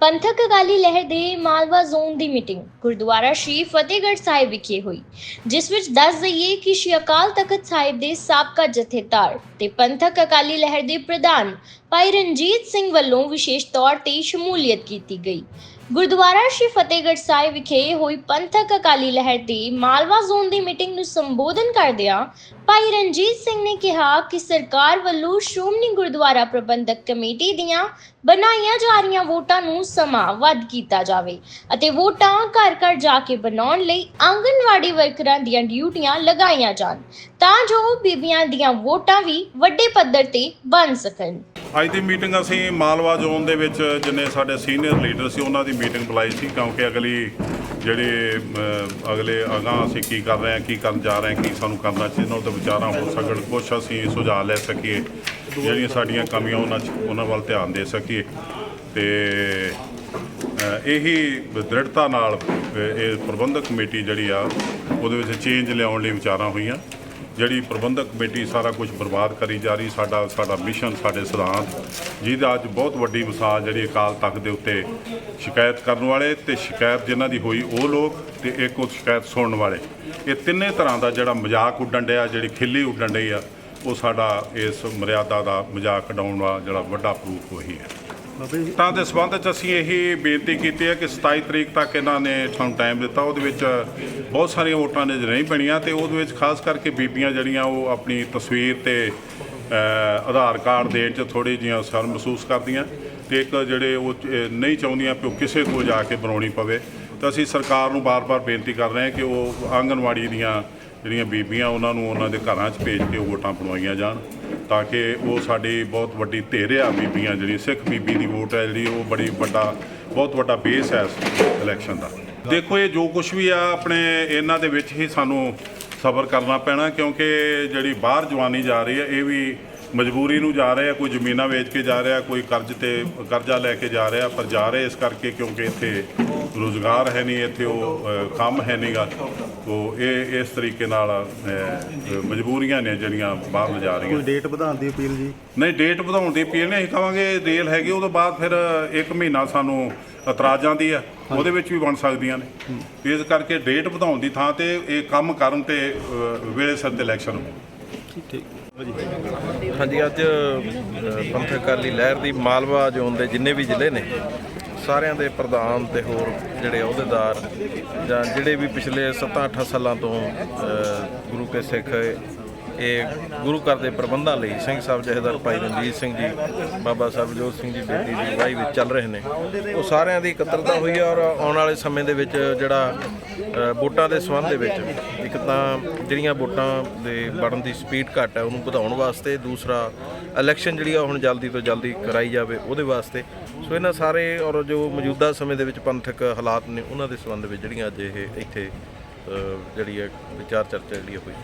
ਪੰਥਕ ਅਕਾਲੀ ਲਹਿਰ ਦੇ ਮਾਲਵਾ ਜ਼ੋਨ ਦੀ ਮੀਟਿੰਗ, ਗੁਰਦੁਆਰਾ ਸ਼੍ਰੀ ਫਤਿਹਗੜ੍ਹ ਸਾਹਿਬ ਵਿਖੇ ਹੋਈ, ਜਿਸ ਵਿੱਚ ਦੱਸ ਦਈਏ ਕਿ ਸ਼੍ਰੀ ਅਕਾਲ ਤਖਤ ਸਾਹਿਬ ਦੇ ਸਾਬਕਾ ਜਥੇਦਾਰ ਤੇ ਪੰਥਕ ਅਕਾਲੀ ਲਹਿਰ ਦੇ ਪ੍ਰਧਾਨ ਭਾਈ ਰਣਜੀਤ ਸਿੰਘ ਵੱਲੋਂ ਵਿਸ਼ੇਸ਼ ਤੌਰ ਤੇ ਸ਼ਮੂਲੀਅਤ ਕੀਤੀ ਗਈ। ਗੁਰਦੁਆਰਾ ਸ਼੍ਰੀ ਫਤਿਹਗੜ੍ਹ ਸਾਹਿਬ ਵਿਖੇ ਹੋਈ ਪੰਥਕ ਅਕਾਲੀ ਲਹਿਰ ਦੀ ਮਾਲਵਾ ਜ਼ੋਨ ਦੀ ਮੀਟਿੰਗ ਨੂੰ ਸੰਬੋਧਨ ਕਰਦਿਆਂ ਭਾਈ ਰਣਜੀਤ ਸਿੰਘ ਨੇ ਕਿਹਾ ਕਿ ਸਰਕਾਰ ਵੱਲੋਂ ਸ਼੍ਰੋਮਣੀ ਗੁਰਦੁਆਰਾ ਪ੍ਰਬੰਧਕ ਕਮੇਟੀ ਦੀਆਂ ਬਣਾਈਆਂ ਜਾ ਰਹੀਆਂ ਵੋਟਾਂ ਨੂੰ ਸਮਾਂ ਵੱਧ ਕੀਤਾ ਜਾਵੇ ਅਤੇ ਵੋਟਾਂ ਘਰ ਘਰ ਜਾ ਕੇ ਬਣਾਉਣ ਲਈ ਆਂਗਨਵਾੜੀ ਵਰਕਰਾਂ ਦੀਆਂ ਡਿਊਟੀਆਂ ਲਗਾਈਆਂ ਜਾਣ ਤਾਂ ਜੋ ਬੀਬੀਆਂ ਦੀਆਂ ਵੋਟਾਂ ਵੀ ਵੱਡੇ ਪੱਧਰ ਤੇ ਬਣ ਸਕਣ। ਅੱਜ ਦੀ ਮੀਟਿੰਗ ਅਸੀਂ ਮਾਲਵਾ ਜ਼ੋਨ ਦੇ ਵਿੱਚ ਜਿੰਨੇ ਸਾਡੇ ਸੀਨੀਅਰ ਲੀਡਰ ਸੀ, ਉਹਨਾਂ ਦੀ ਮੀਟਿੰਗ ਬੁਲਾਈ ਸੀ, ਕਿਉਂਕਿ ਅਗਲੀ ਜਿਹੜੇ ਅਗਲੇ ਅਗਾਂਹ ਅਸੀਂ ਕੀ ਕਰ ਰਹੇ ਹਾਂ, ਕੀ ਕਰਨ ਜਾ ਰਹੇ ਹਾਂ, ਕੀ ਸਾਨੂੰ ਕਰਨਾ ਚਾਹੀਦਾ ਉਹਨਾਂ ਤੇ ਵਿਚਾਰਾਂ ਹੋ ਸਕਣ, ਕੁਛ ਅਸੀਂ ਸੁਝਾਅ ਲੈ ਸਕੀਏ, ਜਿਹੜੀਆਂ ਸਾਡੀਆਂ ਕਮੀਆਂ ਉਹਨਾਂ 'ਚ, ਉਹਨਾਂ ਵੱਲ ਧਿਆਨ ਦੇ ਸਕੀਏ। ਤੇ ਇਹੀ ਦ੍ਰਿੜਤਾ ਨਾਲ ਇਹ ਪ੍ਰਬੰਧਕ ਕਮੇਟੀ ਜਿਹੜੀ ਆ, ਉਹਦੇ ਵਿੱਚ ਚੇਂਜ ਲਿਆਉਣ ਲਈ ਵਿਚਾਰਾਂ ਹੋਈਆਂ। ਜਿਹੜੀ ਪ੍ਰਬੰਧਕ ਕਮੇਟੀ ਸਾਰਾ ਕੁਝ ਬਰਬਾਦ ਕਰੀ ਜਾ ਰਹੀ, ਸਾਡਾ ਸਾਡਾ ਮਿਸ਼ਨ, ਸਾਡੇ ਸਿਧਾਂਤ, ਜਿਹਦਾ ਅੱਜ ਬਹੁਤ ਵੱਡੀ ਮਿਸਾਲ ਜਿਹੜੀ ਅਕਾਲ ਤਖਤ ਦੇ ਉੱਤੇ ਸ਼ਿਕਾਇਤ ਕਰਨ ਵਾਲੇ ਤੇ ਸ਼ਿਕਾਇਤ ਜਿਨ੍ਹਾਂ ਦੀ ਹੋਈ ਉਹ ਲੋਕ ਤੇ ਇੱਕ ਉਹ ਸ਼ਿਕਾਇਤ ਸੁਣਨ ਵਾਲੇ। ਇਹ ਤਿੰਨੇ ਤਰ੍ਹਾਂ ਦਾ ਜਿਹੜਾ ਮਜ਼ਾਕ ਉੱਡਣ ਡਿਆ, ਜਿਹੜੀ ਖਿੱਲੀ ਉੱਡਣ ਡਈ ਆ, ਉਹ ਸਾਡਾ ਇਸ ਮਰਿਆਦਾ ਦਾ ਮਜ਼ਾਕ ਉਡਾਉਣ ਵਾਲਾ ਜਿਹੜਾ ਵੱਡਾ ਪ੍ਰੂਫ ਉਹੀ ਹੈ। ਤਾਂ ਦੇ ਸਬੰਧ ਵਿੱਚ ਅਸੀਂ ਇਹੀ ਬੇਨਤੀ ਕੀਤੀ ਹੈ ਕਿ 27 ਤਰੀਕ ਤੱਕ ਇਹਨਾਂ ਨੇ ਸਾਨੂੰ ਟਾਈਮ ਦਿੱਤਾ। ਉਹਦੇ ਵਿੱਚ ਬਹੁਤ ਸਾਰੀਆਂ ਵੋਟਾਂ ਨੇ ਨਹੀਂ ਬਣੀਆਂ ਤੇ ਉਹਦੇ ਵਿੱਚ ਖਾਸ ਕਰਕੇ ਬੀਬੀਆਂ ਜਿਹੜੀਆਂ ਉਹ ਆਪਣੀ ਤਸਵੀਰ ਤੇ ਆਧਾਰ ਕਾਰਡ ਦੇਣ 'ਚ ਥੋੜੀ ਜਿਹੀਆਂ ਸ਼ਰਮ ਮਹਿਸੂਸ ਕਰਦੀਆਂ ਤੇ ਇੱਕ ਜਿਹੜੇ ਉਹ ਨਹੀਂ ਚਾਹੁੰਦੀਆਂ ਕਿ ਉਹ ਕਿਸੇ ਕੋਲ ਜਾ ਕੇ ਬਣਾਉਣੀ ਪਵੇ। ਤਾਂ ਅਸੀਂ ਸਰਕਾਰ ਨੂੰ ਬਾਰ-ਬਾਰ ਬੇਨਤੀ ਕਰ ਰਹੇ ਹਾਂ ਕਿ ਉਹ ਆਂਗਨਵਾੜੀ ਦੀਆਂ ਜਿਹੜੀਆਂ ਬੀਬੀਆਂ ਉਹਨਾਂ ਨੂੰ ਉਹਨਾਂ ਦੇ ਘਰਾਂ 'ਚ ਭੇਜ ਕੇ ਉਹ ਵੋਟਾਂ ਬਣਵਾਈਆਂ ਜਾਣ। ਤਾਂ ਕਿ ਉਹ ਸਾਡੀ ਬਹੁਤ ਵੱਡੀ ਧਿਰ ਆ ਬੀਬੀਆਂ ਜਿਹੜੀ, ਸਿੱਖ ਬੀਬੀ ਦੀ ਵੋਟ ਹੈ ਜਿਹੜੀ, ਉਹ ਬੜੀ ਵੱਡਾ, ਬਹੁਤ ਵੱਡਾ ਬੇਸ ਹੈ ਇਲੈਕਸ਼ਨ ਦਾ। ਦੇਖੋ, ਇਹ ਜੋ ਕੁਝ ਵੀ ਆ, ਆਪਣੇ ਇਹਨਾਂ ਦੇ ਵਿੱਚ ਹੀ ਸਾਨੂੰ ਸਬਰ ਕਰਨਾ ਪੈਣਾ, ਕਿਉਂਕਿ ਜਿਹੜੀ ਬਾਹਰ ਜਵਾਨੀ ਜਾ ਰਹੀ ਹੈ, ਇਹ ਵੀ ਮਜਬੂਰੀ ਨੂੰ ਜਾ ਰਹੇ ਆ ਕੋਈ ਜ਼ਮੀਨਾਂ ਵੇਚ ਕੇ ਜਾ ਰਿਹਾ ਕੋਈ ਕਰਜ਼ ਤੇ ਕਰਜ਼ਾ ਲੈ ਕੇ ਜਾ ਰਿਹਾ ਪਰ ਜਾ ਰਹੇ ਇਸ ਕਰਕੇ ਕਿਉਂਕਿ ਇੱਥੇ ਰੋਜ਼ਗਾਰ ਹੈ ਨਹੀਂ ਇੱਥੇ ਉਹ ਕੰਮ ਹੈ ਨਹੀਂਗਾ। ਉਹ ਇਹ ਇਸ ਤਰੀਕੇ ਨਾਲ ਮਜਬੂਰੀਆਂ ਨੇ ਜਿਹੜੀਆਂ ਬਾਹਰ ਜਾ ਰਹੀਆਂ। ਕੋਈ ਡੇਟ ਵਧਾਉਣ ਦੀ ਅਪੀਲ ਜੀ? ਨਹੀਂ ਡੇਟ ਵਧਾਉਣ ਦੀ ਅਪੀਲ ਨਹੀਂ ਅਸੀਂ ਕਹਾਂਗੇ ਰੇਲ ਹੈਗੀ ਉਹ ਤੋਂ ਬਾਅਦ ਫਿਰ ਇੱਕ ਮਹੀਨਾ ਸਾਨੂੰ ਇਤਰਾਜ਼ਾਂ ਦੀ ਆ ਉਹਦੇ ਵਿੱਚ ਵੀ ਬਣ ਸਕਦੀਆਂ ਨੇ। ਇਸ ਕਰਕੇ ਡੇਟ ਵਧਾਉਣ ਦੀ ਥਾਂ ਤੇ ਇਹ ਕੰਮ ਕਰਨ ਤੇ ਵੇਲੇ ਸਿਰ ਤੇ ਇਲੈਕਸ਼ਨ ਹੋਵੇ ਠੀਕ। ਹਾਂਜੀ, ਅੱਜ ਪੰਥਕ ਅਕਾਲੀ ਲਹਿਰ ਦੀ ਮਾਲਵਾ ਜ਼ੋਨ ਦੇ ਜਿੰਨੇ ਵੀ ਜ਼ਿਲ੍ਹੇ ਨੇ, ਸਾਰਿਆਂ ਦੇ ਪ੍ਰਧਾਨ ਤੇ ਹੋਰ ਜਿਹੜੇ ਅਹੁਦੇਦਾਰ ਜਾਂ ਜਿਹੜੇ ਵੀ ਪਿਛਲੇ 7-8 ਸਾਲਾਂ ਤੋਂ ਗੁਰੂ ਕੇ ਸਿੱਖ ਇਹ ਗੁਰੂ ਘਰ ਦੇ ਪ੍ਰਬੰਧਾਂ ਲਈ ਸਿੰਘ ਸਾਹਿਬ ਜਹੇਦਾਰ ਭਾਈ ਰਣਜੀਤ ਸਿੰਘ ਜੀ, ਬਾਬਾ ਸਾਹਿਬ ਸਿੰਘ ਜੀ ਬੇਟੀ ਦੀ ਅਗਵਾਈ ਵਿੱਚ ਚੱਲ ਰਹੇ ਨੇ। ਉਹ ਸਾਰਿਆਂ ਦੀ ਇਕੱਤਰਤਾ ਹੋਈ ਹੈ ਔਰ ਆਉਣ ਵਾਲੇ ਸਮੇਂ ਦੇ ਵਿੱਚ ਜਿਹੜਾ ਵੋਟਾਂ ਦੇ ਸੰਬੰਧ ਦੇ ਵਿੱਚ ਇੱਕ ਤਾਂ ਜਿਹੜੀਆਂ ਵੋਟਾਂ ਦੇ ਬਣਨ ਦੀ ਸਪੀਡ ਘੱਟ ਹੈ, ਉਹਨੂੰ ਵਧਾਉਣ ਵਾਸਤੇ, ਦੂਸਰਾ ਇਲੈਕਸ਼ਨ ਜਿਹੜੀ ਆ ਹੁਣ ਜਲਦੀ ਤੋਂ ਜਲਦੀ ਕਰਾਈ ਜਾਵੇ ਉਹਦੇ ਵਾਸਤੇ। ਸੋ ਇਹਨਾਂ ਸਾਰੇ ਔਰ ਜੋ ਮੌਜੂਦਾ ਸਮੇਂ ਦੇ ਵਿੱਚ ਪੰਥਕ ਹਾਲਾਤ ਨੇ, ਉਹਨਾਂ ਦੇ ਸੰਬੰਧ ਵਿੱਚ ਜਿਹੜੀਆਂ ਅੱਜ ਇਹ ਇੱਥੇ ਜਿਹੜੀ ਹੈ ਵਿਚਾਰ ਚਰਚਾ ਜਿਹੜੀ ਹੋਈ।